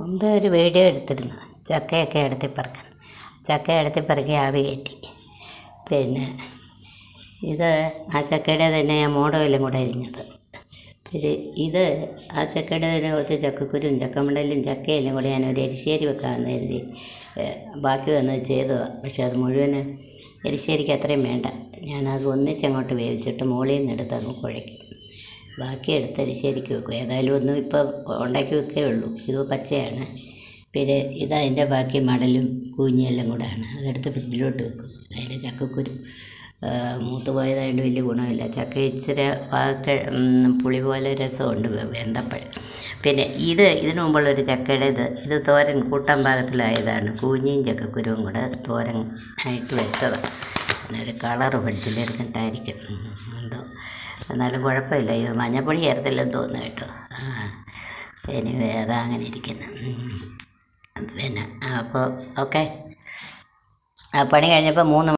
മുമ്പേ ഒരു വീഡിയോ എടുത്തിരുന്നു. ചക്കയൊക്കെ എടുത്തി എടുത്തിപ്പറക്കാൻ ചക്ക എടുത്തി എടുത്തിപ്പറക്കി ആവി കയറ്റി. പിന്നെ ഇത് ആ ചക്കയുടെ തന്നെ ഞാൻ മോടയിലും കൂടെ അരിഞ്ഞത്. പിന്നെ ഇത് ആ ചക്കയുടെ തന്നെ കുറച്ച് ചക്കക്കുരും ചക്കമണ്ടലും ചക്കയെല്ലാം കൂടെ ഞാൻ ഒരു എരിശ്ശേരി വെക്കാമെന്ന് കരുതി ബാക്കി വന്നത് ചെയ്തതാണ്. പക്ഷെ അത് മുഴുവൻ എരിശ്ശേരിക്ക് അത്രയും വേണ്ട. ഞാനത് ഒന്നിച്ചങ്ങോട്ട് വേവിച്ചിട്ട് മുകളിൽ നിന്ന് എടുത്ത് അങ്ങ് കുഴയ്ക്കും. ബാക്കി എടുത്തരി ശരിക്ക് വെക്കും. ഏതായാലും ഒന്നും ഇപ്പോൾ ഉണ്ടാക്കി വെക്കേ ഉള്ളൂ. ഇത് പച്ചയാണ്. പിന്നെ ഇതതിന്റെ ബാക്കി മടലും കൂഞ്ഞെല്ലാം കൂടെയാണ്. അതെടുത്ത് ഫ്രിഡ്ജിലോട്ട് വെക്കും. അതിന്റെ ചക്കക്കുരു മൂത്ത് പോയതായതുകൊണ്ട് വലിയ ഗുണമില്ല. ചക്ക ഇച്ചിരി പുളി പോലെ രസമുണ്ട്. വെന്തപ്പോൾ. പിന്നെ ഇത് ഇതിനു മുമ്പുള്ളൊരു ചക്കയുടെ ഇത് ഇത് തോരൻ കൂട്ടാൻ പാകത്തിലായതാണ്. കൂഞ്ഞിയും ചക്കക്കുരുവും കൂടെ തോരൻ ആയിട്ട് വെച്ചതാണ്. ഒരു കളറ് ഫ്രിഡ്ജിലിരുന്നിട്ടായിരിക്കും എന്തോ എന്നാലും കുഴപ്പമില്ല. ഈ മഞ്ഞപ്പൊടി ചേർത്തില്ലെന്ന് തോന്നുന്നു കേട്ടോ. ഇനി അതാ അങ്ങനെ ഇരിക്കുന്നു. പിന്നെ അപ്പോൾ ഓക്കെ പണി കഴിഞ്ഞപ്പോൾ മൂന്ന്